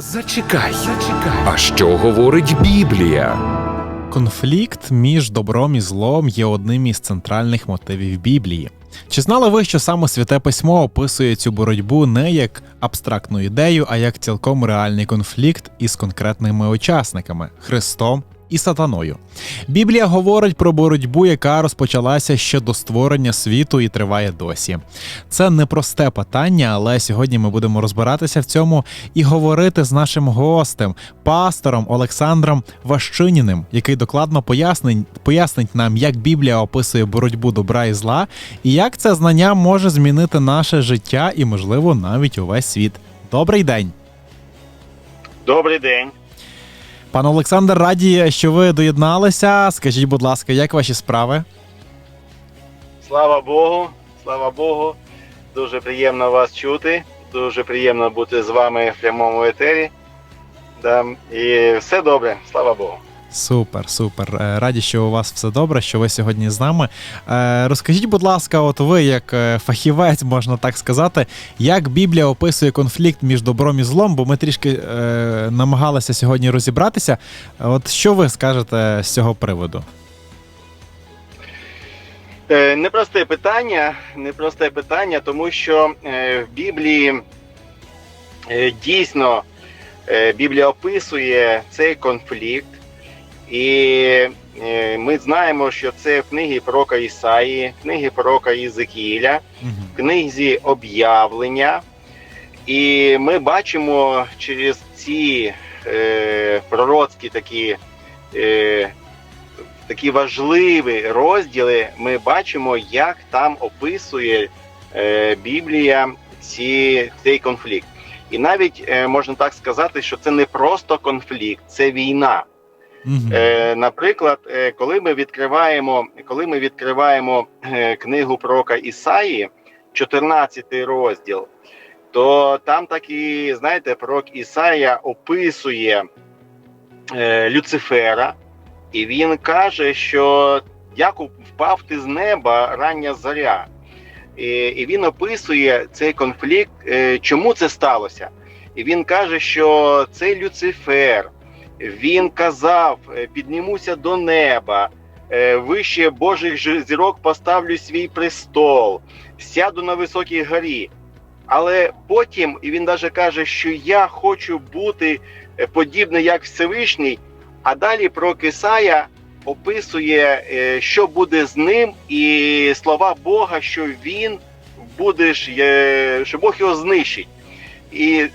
Зачекай, зачекай. А що говорить Біблія? Конфлікт між добром і злом є одним із центральних мотивів Біблії. Чи знали ви, що саме святе письмо описує цю боротьбу не як абстрактну ідею, а як цілком реальний конфлікт із конкретними учасниками Христом і Сатаною? Біблія говорить про боротьбу, яка розпочалася ще до створення світу і триває досі. Це непросте питання, але сьогодні ми будемо розбиратися в цьому і говорити з нашим гостем, пастором Олександром Ващиніним, який докладно пояснить, пояснить нам, як Біблія описує боротьбу добра і зла, і як це знання може змінити наше життя і, можливо, навіть увесь світ. Добрий день! Добрий день. Пан Олександр, раді, що ви доєдналися. Скажіть, будь ласка, як ваші справи? Слава Богу, слава Богу. Дуже приємно вас чути. Дуже приємно бути з вами в прямому етері. Да. І все добре, слава Богу. Супер, супер. Е, Раді, що у вас все добре, що ви сьогодні з нами. Е, Розкажіть, будь ласка, от ви, як е, фахівець, можна так сказати, як Біблія описує конфлікт між добром і злом, бо ми трішки намагалися сьогодні розібратися. От що ви скажете з цього приводу? Непросте питання, непросте питання, тому що в Біблії дійсно Біблія описує цей конфлікт, і е, ми знаємо, що це в книгі пророка Ісаї, книги пророка Єзекіля, книзі об'явлення. І ми бачимо через ці е, пророцькі такі, е, такі важливі розділи, ми бачимо, як там описує е, Біблія ці, цей конфлікт. І навіть е, можна так сказати, що це не просто конфлікт, це війна. Мгм. Е, наприклад, е, коли ми відкриваємо, коли ми відкриваємо е, книгу пророка Ісаї, 14 розділ, то там так і знаєте, пророк Ісая описує е, Люцифера, і він каже, що як впав ти з неба рання зоря. І, і він описує цей конфлікт, е, чому це сталося. І він каже, що цей Люцифер, він казав: е, піднімуся до неба, е, вище Божих зірок поставлю свій престол, сяду на високій горі. Але потім він навіть каже, що я хочу бути е, подібний як Всевишній. А далі про Кисая описує, що буде з ним, і слова Бога, що він буде що Бог його знищить. І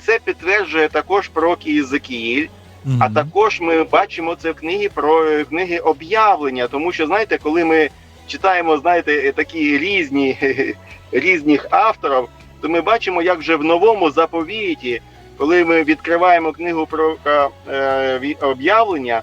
це підтверджує також пророк А також ми бачимо це в книгі про е, книги об'явлення, тому що знаєте, коли ми читаємо, знаєте, е, такі різні різних авторів, то ми бачимо, як вже в новому заповіті, коли ми відкриваємо книгу про е, об'явлення,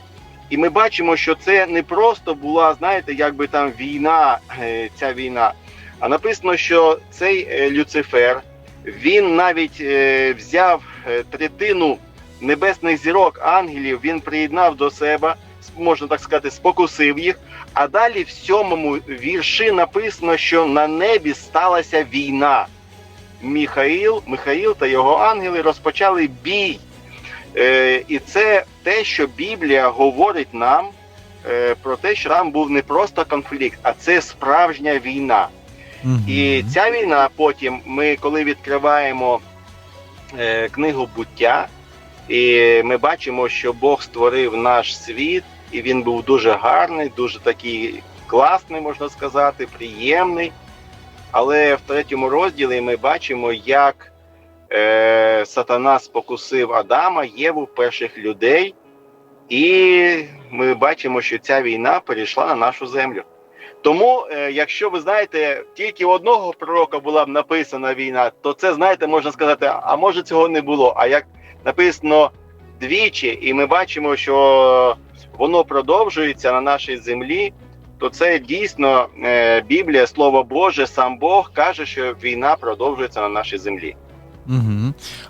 і ми бачимо, що це не просто була, знаєте, якби там війна, е, ця війна, а написано, що цей е, Люцифер він навіть е, взяв е, третину небесних зірок, ангелів, він приєднав до себе, можна так сказати, спокусив їх. А далі в сьомому вірші написано, що на небі сталася війна. Михаїл, Михаїл та його ангели розпочали бій. Е, і це те, що Біблія говорить нам е, про те, що там був не просто конфлікт, а це справжня війна. Мгм. І ця війна потім, ми коли відкриваємо е, книгу буття, і ми бачимо, що Бог створив наш світ, і він був дуже гарний, дуже такий класний, можна сказати, приємний. Але в третьому розділі ми бачимо, як е, сатана спокусив Адама, Єву, перших людей, і ми бачимо, що ця війна перейшла на нашу землю. Тому, е, якщо ви знаєте, тільки одного пророка була б написана війна, то це знаєте, можна сказати, а може цього не було. А як написано двічі, і ми бачимо, що воно продовжується на нашій землі, то це дійсно е, Біблія, Слово Боже, сам Бог каже, що війна продовжується на нашій землі. Угу.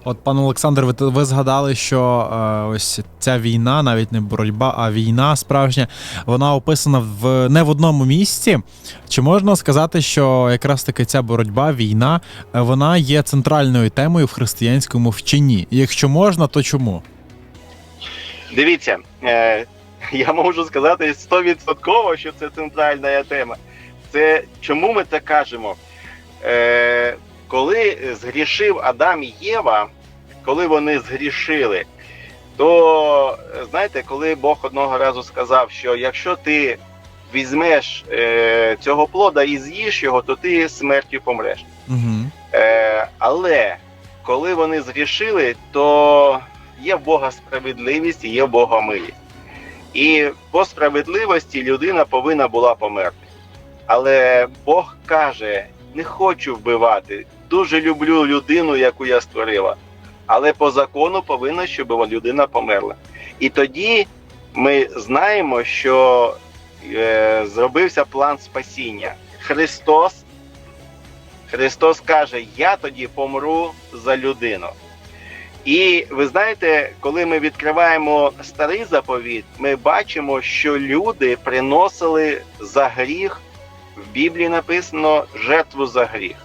От, пан Олександр, ви, ви згадали, що е, ось ця війна, навіть не боротьба, а війна справжня, вона описана в не в одному місці. Чи можна сказати, що якраз таки ця боротьба, війна, е, вона є центральною темою в християнському вченні? І Якщо можна, то чому? Дивіться, е, я можу сказати 100%, що це центральна тема. Це чому ми так кажемо? Е, коли згрішив Адам і Єва, коли вони згрішили, то знаєте, коли Бог одного разу сказав, що якщо ти візьмеш е, цього плода і з'їш його, то ти смертю помреш. Угу. Е, але коли вони згрішили, то є в Бога справедливість і є в Бога милість. І по справедливості людина повинна була померти. Але Бог каже: не хочу вбивати, дуже люблю людину, яку я створила. Але по закону повинна, щоб людина померла. І тоді ми знаємо, що е, зробився план спасіння. Христос Христос каже: Я тоді помру за людину. І ви знаєте, коли ми відкриваємо старий заповіт, ми бачимо, що люди приносили за гріх, в Біблії написано жертву за гріх.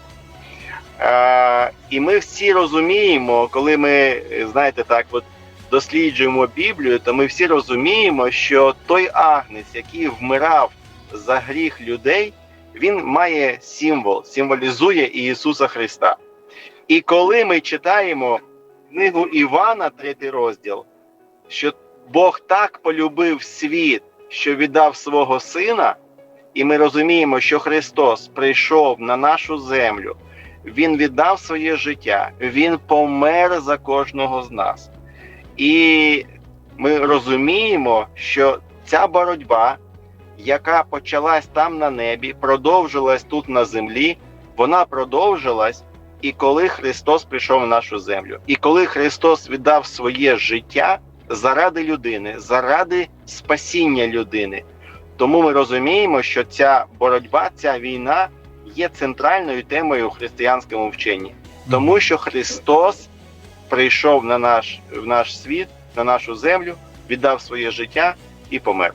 І ми всі розуміємо, коли ми, знаєте, так, от досліджуємо Біблію, то ми всі розуміємо, що той агнець, який вмирав за гріх людей, він має символ, символізує Ісуса Христа. І коли ми читаємо книгу Івана, третій розділ, що Бог так полюбив світ, що віддав свого сина, і ми розуміємо, що Христос прийшов на нашу землю, Він віддав своє життя, Він помер за кожного з нас. І ми розуміємо, що ця боротьба яка почалась там на небі, продовжилась тут на землі, вона продовжилась і коли Христос прийшов в нашу землю. І коли Христос віддав своє життя заради людини, заради спасіння людини. Тому ми розуміємо, що ця боротьба, ця війна є центральною темою у християнському вченні, тому що Христос прийшов на наш, в наш світ, на нашу землю, віддав своє життя і помер.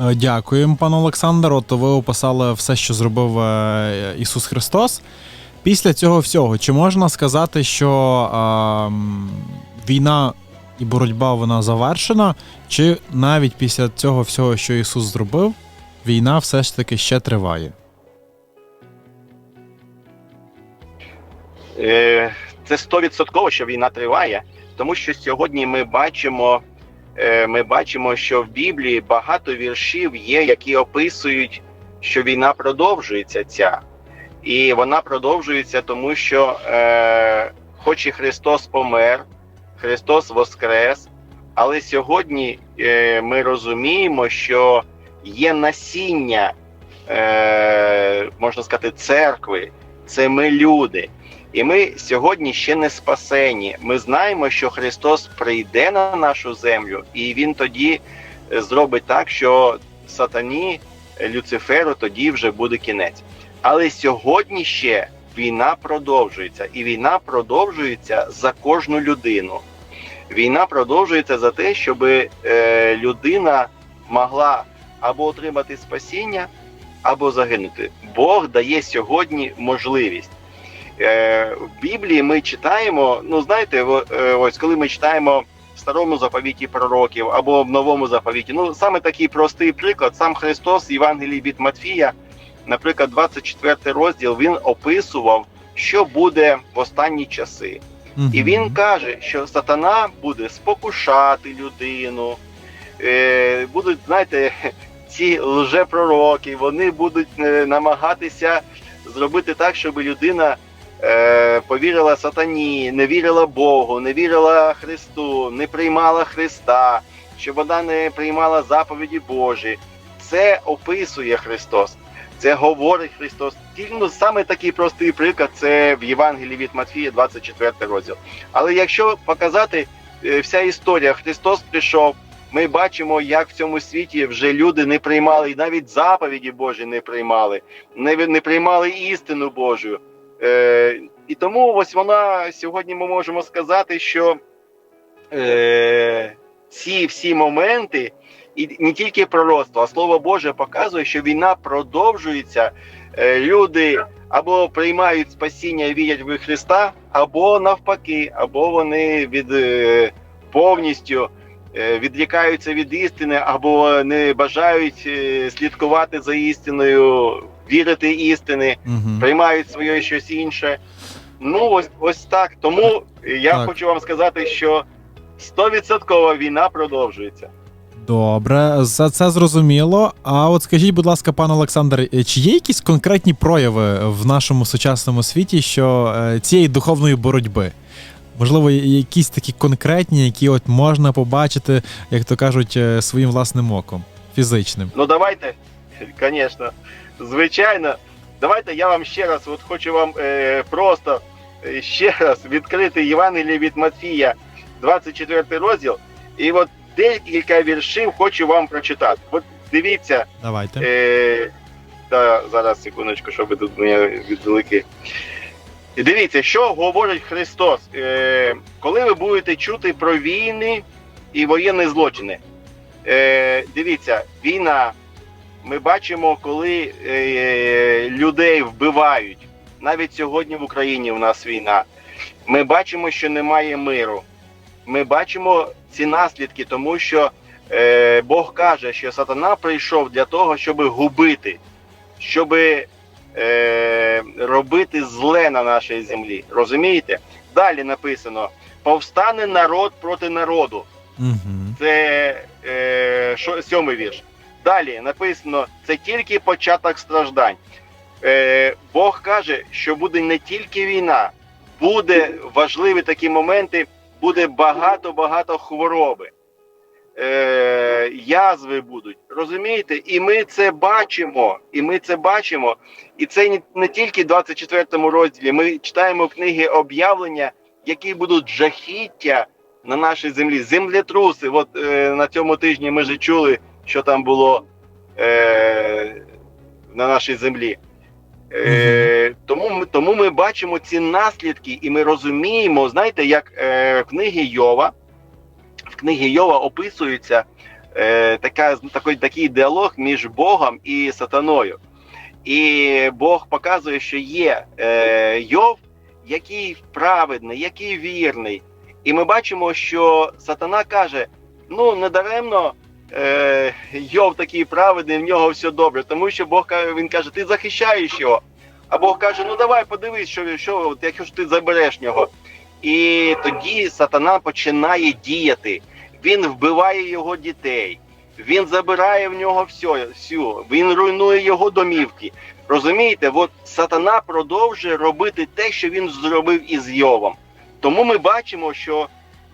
Е, Дякуємо, пане Олександр. От ви описали все, що зробив е, Ісус Христос. Після цього всього, чи можна сказати, що е, війна і боротьба вона завершена, чи навіть після цього всього, що Ісус зробив, війна все ж таки ще триває? Е, Це 100% що війна триває, тому що сьогодні ми бачимо. Е, ми бачимо, що в Біблії багато віршів є, які описують, що війна продовжується ця. І вона продовжується, тому що, е, хоч і Христос помер, Христос Воскрес, але сьогодні ми розуміємо, що є насіння, можна сказати, церкви, це ми люди. І ми сьогодні ще не спасені. Ми знаємо, що Христос прийде на нашу землю, і Він тоді е, зробить так, що сатані, е, Люциферу тоді вже буде кінець. Але сьогодні ще війна продовжується, і війна продовжується за кожну людину. Війна продовжується за те, щоб е, людина могла або отримати спасіння, або загинути. Бог дає сьогодні можливість. Е, в Біблії ми читаємо, ну знаєте, е, ось коли ми читаємо в старому заповіті пророків або в новому заповіті, ну саме такий простий приклад, сам Христос, Євангелій від Матфія, наприклад, 24 розділ, він описував, що буде в останні часи. І він каже, що сатана буде спокушати людину, е, будуть, знаєте, ці лжепророки, вони будуть намагатися зробити так, щоб людина повірила сатані, не вірила Богу, не вірила Христу, не приймала Христа, щоб вона не приймала заповіді Божі. Це описує Христос. Це говорить Христос. Ну, саме такий простий приклад це в Євангелії від Матфія, 24 розділ. Але якщо показати е, вся історія, Христос прийшов. Ми бачимо, як в цьому світі вже люди не приймали і навіть заповіді Божі не приймали, не, не приймали істину Божу. Е, І тому ось вона сьогодні ми можемо сказати, що е, ці всі моменти, і не тільки пророцтво, а слово Боже показує, що війна продовжується. Е, люди або приймають спасіння і вірять в Христа, або навпаки, або вони від е, повністю е, відрікаються від істини, або не бажають е, слідкувати за істиною, вірити істини Угу. приймають своє щось інше. Ну, ось ось так. Тому я Так. хочу вам сказати, що 100% війна продовжується. Добре, за це зрозуміло. А от скажіть, будь ласка, пан Олександр, е, чи є якісь конкретні прояви в нашому сучасному світі, що е, цієї духовної боротьби? Можливо, якісь такі конкретні, які от можна побачити, як то кажуть, е, своїм власним оком, фізичним. Ну давайте, звісно, звичайно. Давайте я вам ще раз от хочу вам е, просто е, ще раз відкрити Євангеліє від Матфія, 24 розділ. І от декілька віршів хочу вам прочитати. От дивіться, Давайте. Е, та, зараз секундочку, щоб тут мене відвелики. Дивіться, що говорить Христос. Е, коли ви будете чути про війни і воєнні злочини. Е, дивіться, війна. Ми бачимо, коли е, людей вбивають. Навіть сьогодні в Україні у нас війна. Ми бачимо, що немає миру. Ми бачимо ці наслідки, тому що е, Бог каже, що сатана прийшов для того, щоб губити, щоб е, робити зле на нашій землі. Розумієте? Далі написано: повстане народ проти народу. Угу. Це е, шо, сьомий вірш. Далі написано: це тільки початок страждань. Е, Бог каже, що буде не тільки війна, буде важливі такі моменти, буде багато-багато хвороби. Е, язви будуть. Розумієте? І ми це бачимо. І ми це бачимо. І це не, тільки в 24 розділі. Ми читаємо книги об'явлення, які будуть жахіття на нашій землі. Землетруси. От е, на цьому тижні ми вже чули, що там було е, на нашій землі. Е, тому, ми, тому ми бачимо ці наслідки, і ми розуміємо, знаєте, як е, в книги Йова, в книги Йова описується е, така, такий, такий діалог між Богом і сатаною. І Бог показує, що є е, Йов, який праведний, який вірний. І ми бачимо, що сатана каже: ну недаремно Йов такий праведний, в нього все добре, тому що Бог каже, він каже, ти захищаєш його. А Бог каже: ну давай подивись, що, що якщо ж ти забереш нього. І тоді сатана починає діяти. Він вбиває його дітей, він забирає в нього все, всю, він руйнує його домівки. Розумієте, от сатана продовжує робити те, що він зробив із Йовом. Тому ми бачимо, що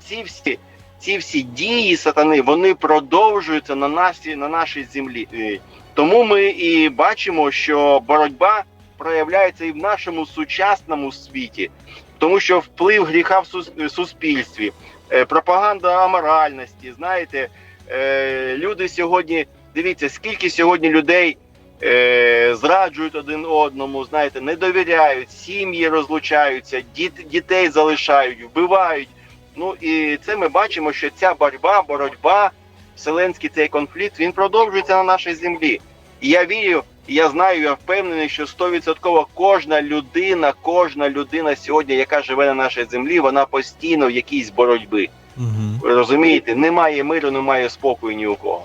ці всі, ці всі дії сатани вони продовжуються на нашій, на нашій землі. Е, Тому ми і бачимо, що боротьба проявляється і в нашому сучасному світі, тому що вплив гріха в суспільстві, е, пропаганда аморальності. Знаєте, е, люди сьогодні дивіться, скільки сьогодні людей е, зраджують один одному, знаєте, не довіряють, сім'ї розлучаються, діт, дітей залишають, вбивають. Ну і це ми бачимо, що ця боротьба, боротьба, вселенський цей конфлікт, він продовжується на нашій землі. І я вірю, і я знаю, я впевнений, що 100% кожна людина, кожна людина сьогодні, яка живе на нашій землі, вона постійно в якійсь боротьбі. Угу. Розумієте, немає миру, немає спокою ні у кого.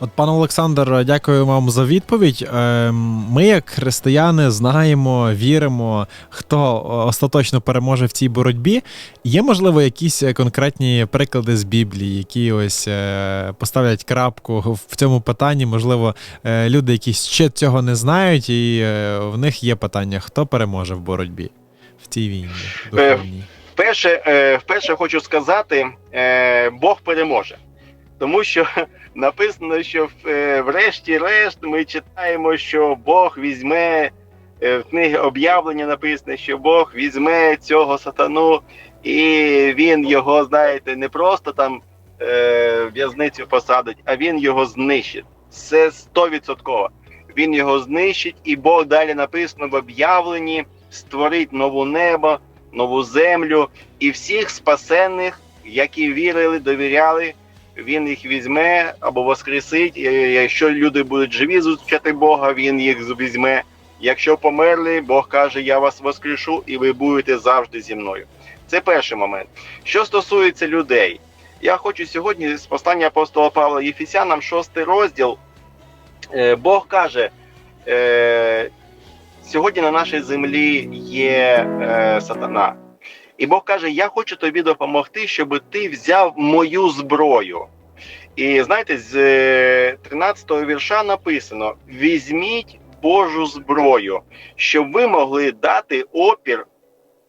От, пан Олександр, дякую вам за відповідь. Ем, Ми, як християни, знаємо, віримо, хто остаточно переможе в цій боротьбі. Є, можливо, якісь конкретні приклади з Біблії, які ось е, поставлять крапку в цьому питанні. Можливо, е, люди, які ще цього не знають, і е, в них є питання, хто переможе в боротьбі в цій війні духовній. Вперше, е, вперше хочу сказати, е, Бог переможе. Тому що написано, що е, врешті-решт ми читаємо, що Бог візьме е, в книгі об'явлення написано, що Бог візьме цього сатану, і він його, знаєте, не просто там е, в'язницю посадить, а він його знищить. Це стовідсотково. Він його знищить, і Бог далі написано в об'явленні створить нову небо, нову землю і всіх спасенних, які вірили, довіряли. Він їх візьме або воскресить. Якщо люди будуть живі зустрічати Бога, він їх візьме. Якщо померли, Бог каже: Я вас воскрешу, і ви будете завжди зі мною. Це перший момент. Що стосується людей, я хочу сьогодні з послання апостола Павла Єфесянам, шостий розділ. Е, Бог каже: е, сьогодні на нашій землі є е, сатана. І Бог каже: Я хочу тобі допомогти, щоб ти взяв мою зброю. І знаєте, з 13-го вірша написано: візьміть Божу зброю, щоб ви могли дати опір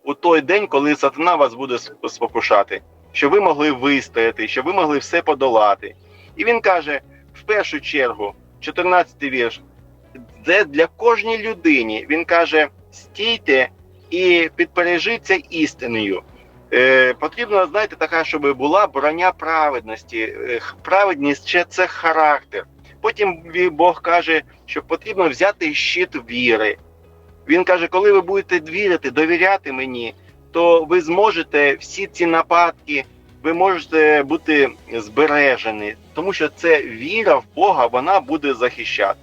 у той день, коли сатана вас буде спокушати, щоб ви могли вистояти, щоб ви могли все подолати. І він каже: в першу чергу, 14-й вірш, це для кожній людині. Він каже: стійте і підпережіться істиною. Е, потрібно, знаєте, така, щоб була броня праведності. Е, праведність ще це характер. Потім Бог каже, що потрібно взяти щит віри. Він каже, коли ви будете вірити, довіряти мені, то ви зможете всі ці нападки, ви можете бути збережені, тому що це віра в Бога, вона буде захищати.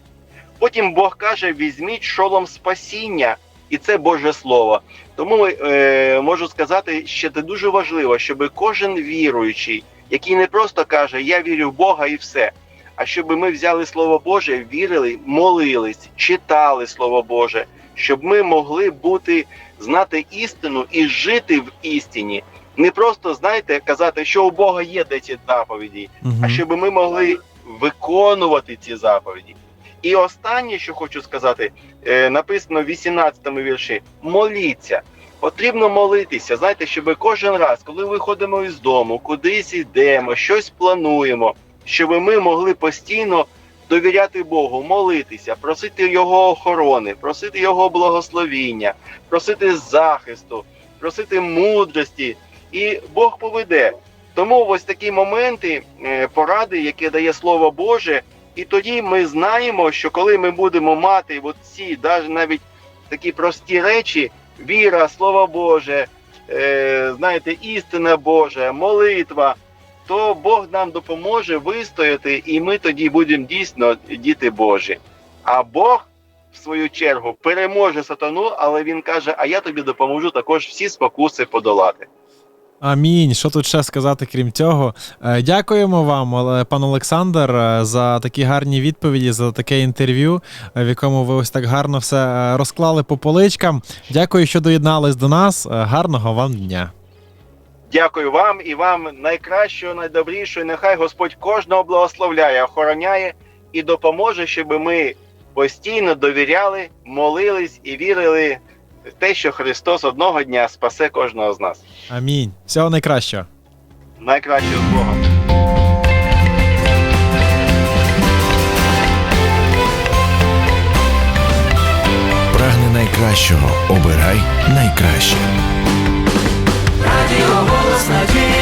Потім Бог каже: візьміть шолом спасіння, і це Боже Слово. Тому е, можу сказати, що це дуже важливо, щоб кожен віруючий, який не просто каже Я вірю в Бога і все. А щоб ми взяли Слово Боже, вірили, молились, читали Слово Боже, щоб ми могли бути знати істину і жити в істині. Не просто знаєте, казати, що у Бога є 10 заповідей, а щоб ми могли виконувати ці заповіді. І останнє, що хочу сказати, е, написано в 18 вірші: моліться. Потрібно молитися. Знаєте, щоб кожен раз, коли виходимо із дому, кудись йдемо, щось плануємо, щоб ми могли постійно довіряти Богу, молитися, просити Його охорони, просити Його благословіння, просити захисту, просити мудрості, і Бог поведе. Тому ось такі моменти, е, поради, які дає Слово Боже, і тоді ми знаємо, що коли ми будемо мати от ці навіть такі прості речі, віра, Слово Боже, е, знаєте, істина Божа, молитва, то Бог нам допоможе вистояти, і ми тоді будемо дійсно діти Божі. А Бог, в свою чергу, переможе сатану, але він каже: А я тобі допоможу також всі спокуси подолати. Амінь. Що тут ще сказати, крім цього? Е, Дякуємо вам, пан Олександр, е, за такі гарні відповіді, за таке інтерв'ю, е, в якому ви ось так гарно все розклали по поличкам. Дякую, що доєднались до нас. Гарного вам дня. Дякую вам і вам найкращого, найдобрішого. Нехай Господь кожного благословляє, охороняє і допоможе, щоб ми постійно довіряли, молились і вірили те, що Христос одного дня спасе кожного з нас. Амінь. Всього найкращого. Найкращого з Богом. Прагни найкращого. Обирай найкраще. Радіо голос надії